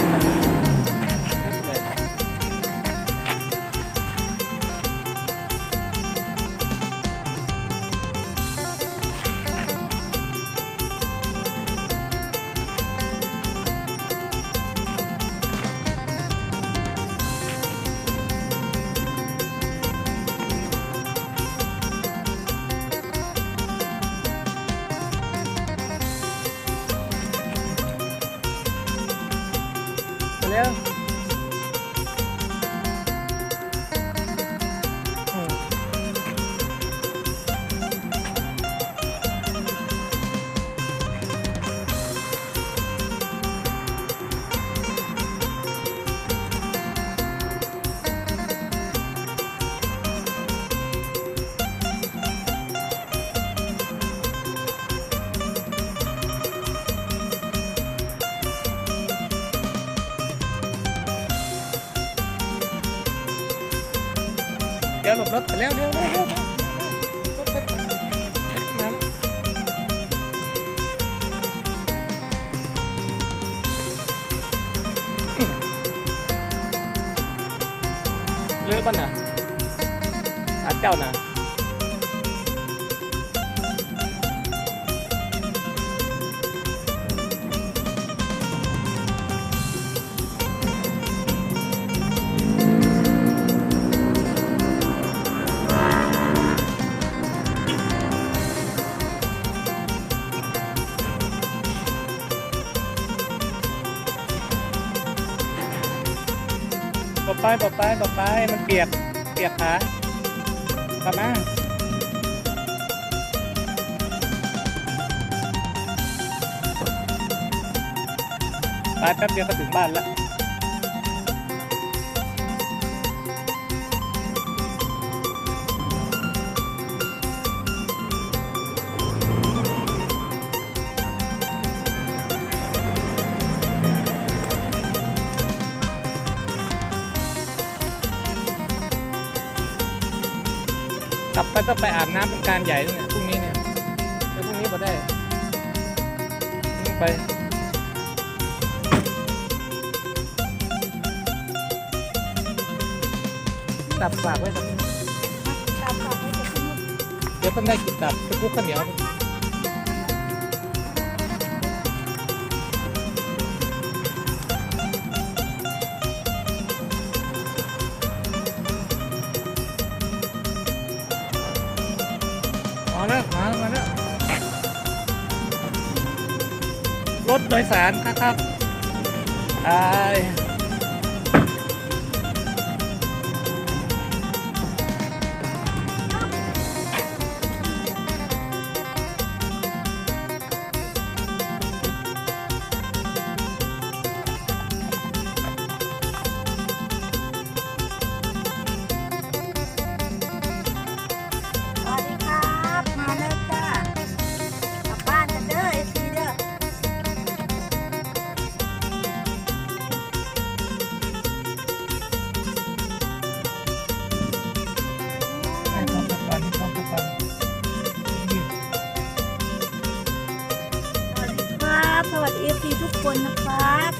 Thank you. Yeah. เดี๋ยวหลบรถไปแล้วเดี๋ยวเดี๋ยวเดี๋ยวมาแล้วเลือกป่ะน่ะอาเจ้าน่ะ บอกไปบอกไปบอกไปมันเปียก เปียกขากลับมาไปแป๊บเดียวก็ถึงบ้านแล้ว ลับไปต้องไปอาบน้ำเป็นการใหญ่ด้วยเนี่ยพรุ่งนี้เนี่ยเดี๋ยวพรุ่งนี้พอได้ต้องไปตับฝากไว้ตรงนี้ตามข่าวให้เด็กทั้งหมดเดี๋ยวต้องได้กินตับไปคลุกข้าวเหนียว มาแล้วมาแล้วมาแล้วรถโดยสารครับครับไอ ทุกคนนะครับกลับบ้านกัน